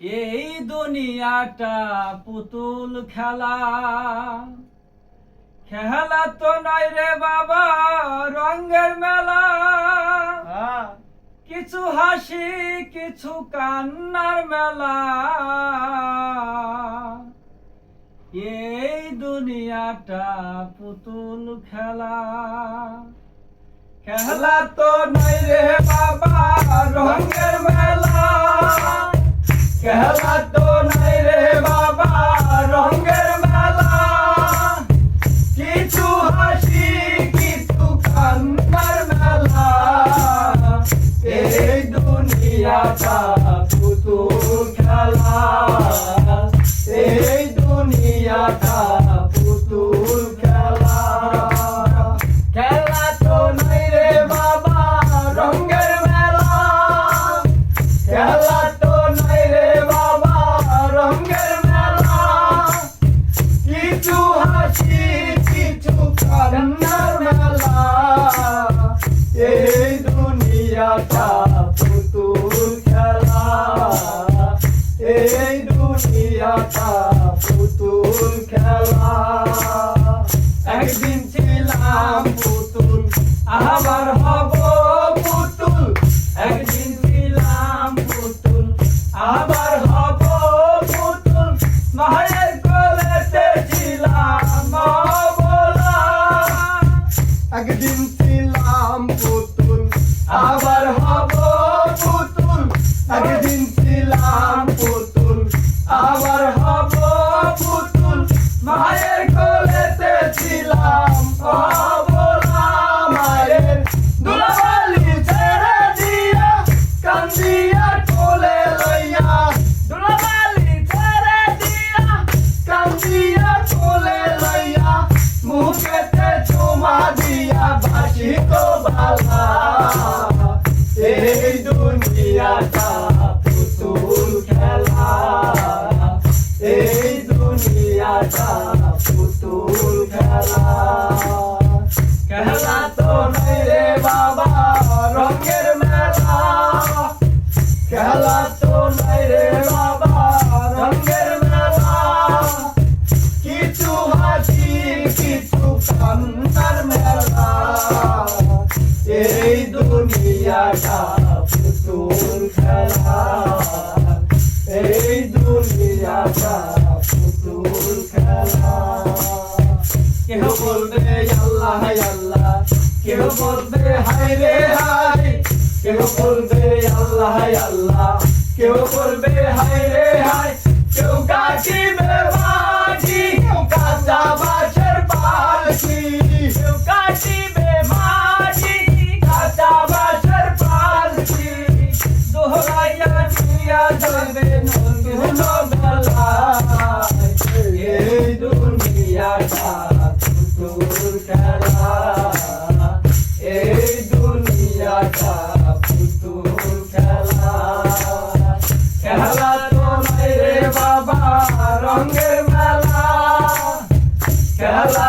এই দুনিয়াটা পুতুল খেলা। খেলা তো নয় রে বাবা রঙের মেলা। হ্যাঁ। কিছু হাসি কিছু কান্নার মেলা। এই দুনিয়াটা পুতুল খেলা। খেলা তো নয় রে বাবা রঙের মেলা। খেলা তো নয় রে বাবা রঙের মেলা কিছু হাসি কিছু কান্নার মেলা এই দুনিয়াটা কান্নার মেলা এই দুনিয়াটা পুতুল খেলা। এই দুনিয়াটা পুতুল খেলা। একদিন ছিলাম পুতুল, আবার হব পুতুল। একদিন ছিলাম পুতুল, আবার একদিন ছিলাম পুতুল, আবার হব পুতুল। একদিন ছিলাম পুতুল, আবার হব পুতুল। মায়ের কোলেতে ছিলাম কান্নার মেলা এই দুনিয়াটা পুতুল খেলা। এই দুনিয়াটা পুতুল খেলা। কেহ বলবে, আল্লাহ আল্লাহ। কেহ বলবে, হায় রে হায়। কেহ বলবে, আল্লাহ আল্লাহ। কেউ বলবে, হায় রে হায়। কেউ কাটিবে এই দুনিয়াটা পুতুল খেলা। এই দুনিয়াটা পুতুল খেলা খেলা তো বাবা রঙের মেলা। খেলা